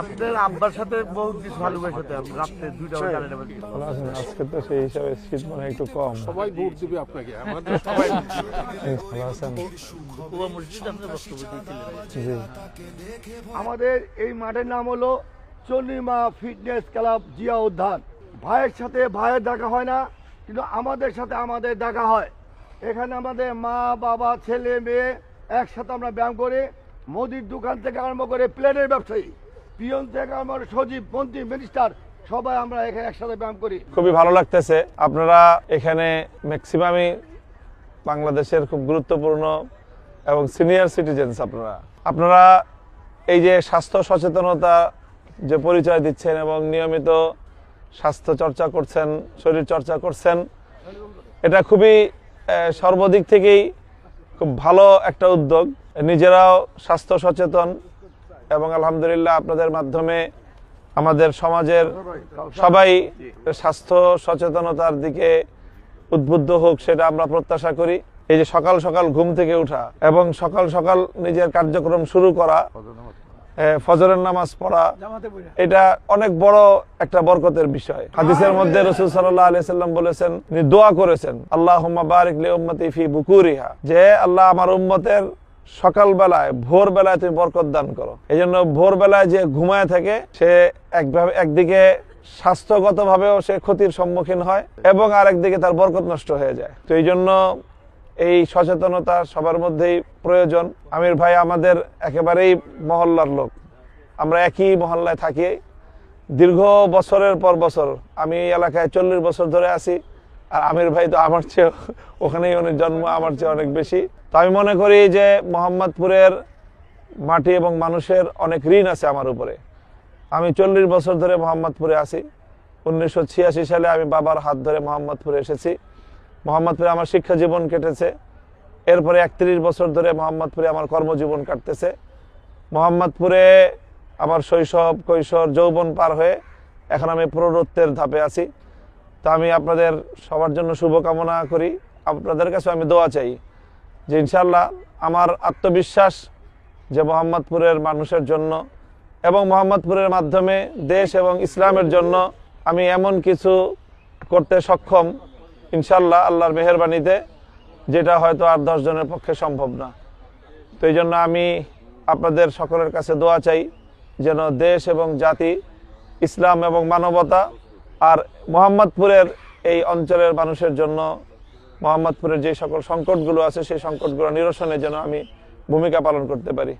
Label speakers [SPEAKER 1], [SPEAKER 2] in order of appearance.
[SPEAKER 1] আপনার আব্বার সাথে বহুত কিছু রাত্রে দুইটা
[SPEAKER 2] আজকে তো সেই হিসাবে শীত মনে একটু কম।
[SPEAKER 3] সবাই ভোট দিবে আপনাকে আমাদের
[SPEAKER 2] এই
[SPEAKER 4] মাঠের নাম হলো চন্ডিমা ফিটনেস ক্লাব জিয়া উদ্যান। ভাইয়ের সাথে ভাইয়ের দেখা হয় না কিন্তু আমাদের সাথে আমাদের দেখা হয়। এখানে আমাদের মা বাবা ছেলে মেয়ে একসাথে আমরা ব্যায়াম করি। মোদির দোকান থেকে আরম্ভ করে প্লেনের ব্যবসায়ী। পিয়ন থেকে আরম্ভ করে সচিব মন্ত্রী মিনিস্টার সবাই আমরা এখানে একসাথে ব্যায়াম করি।
[SPEAKER 2] খুবই ভালো লাগতেছে। আপনারা এখানে ম্যাক্সিমামই বাংলাদেশের খুব গুরুত্বপূর্ণ এবং সিনিয়র সিটিজেন্স আপনারা। আপনারা এই যে স্বাস্থ্য সচেতনতা যে পরিচয় দিচ্ছেন এবং নিয়মিত স্বাস্থ্য চর্চা করছেন, শরীর চর্চা করছেন, এটা খুবই সর্বদিক থেকেই খুব ভালো একটা উদ্যোগ। নিজেরাও স্বাস্থ্য সচেতন এবং আলহামদুলিল্লাহ আপনাদের মাধ্যমে আমাদের সমাজের সবাই স্বাস্থ্য সচেতনতার দিকে উদ্বুদ্ধ হোক সেটা আমরা প্রত্যাশা করি। এই যে সকাল সকাল ঘুম থেকে ওঠা এবং সকাল সকাল নিজের কার্যক্রম শুরু করা ফজরের নামাজ পড়া এটা অনেক বড় একটা বরকতের বিষয়। হাদিসের মধ্যে রসুল সাল্লাহ আলি সাল্লাম বলেছেন তিনি দোয়া করেছেন আল্লাহ বারিক লি উম্মতি ফি বুকুরিহা। যে আল্লাহ আমার উম্মতের সকাল বেলায় ভোর বেলায় তুমি বরকত দান করো। এই জন্য ভোর বেলায় যে ঘুমায় থাকে, সে একভাবে, একদিকে স্বাস্থ্যগত ভাবেও সে ক্ষতির সম্মুখীন হয় এবং আরেকদিকে তার বরকত নষ্ট হয়ে যায়। তো এই জন্য এই সচেতনতা সবার মধ্যেই প্রয়োজন। আমির ভাই আমাদের একেবারেই মহল্লার লোক। আমরা একই মহল্লায় থাকি। দীর্ঘ বছরের পর বছর আমি এই এলাকায় চল্লিশ বছর ধরে আছি। আর আমির ভাই তো আমার চেয়ে ওখানেই অনেক জন্ম, আমার চেয়ে অনেক বেশি। তো আমি মনে করি যে মোহাম্মদপুরের মাটি এবং মানুষের অনেক ঋণ আছে আমার উপরে। আমি চল্লিশ বছর ধরে মোহাম্মদপুরে আছি। উনিশশো ছিয়াশি সালে আমি বাবার হাত ধরে মোহাম্মদপুরে এসেছি। মোহাম্মদপুরে আমার শিক্ষা জীবন কেটেছে। এরপরে একত্রিশ বছর ধরে মোহাম্মদপুরে আমার কর্মজীবন কাটতেছে। মোহাম্মদপুরে আমার শৈশব, কৈশোর, যৌবন পার হয়ে এখন আমি প্রৌঢ়ত্বের ধাপে আছি। তা আমি আপনাদের সবার জন্য শুভকামনা করি। আপনাদের কাছে আমি দোয়া চাই যে ইনশাল্লাহ আমার আত্মবিশ্বাস যে মোহাম্মদপুরের মানুষের জন্য এবং মোহাম্মদপুরের মাধ্যমে দেশ এবং ইসলামের জন্য আমি এমন কিছু করতে সক্ষম ইনশাল্লাহ আল্লাহর মেহরবানিতে, যেটা হয়তো আর দশ জনের পক্ষে সম্ভব না। তো এই জন্য আমি আপনাদের সকলের কাছে দোয়া চাই যেন দেশ এবং জাতি, ইসলাম এবং মানবতা আর মোহাম্মদপুরের এই অঞ্চলের মানুষের জন্য মোহাম্মদপুরের যে সকল সংকটগুলো আছে, সেই সংকটগুলো নিরসনে যেন আমি ভূমিকা পালন করতে পারি।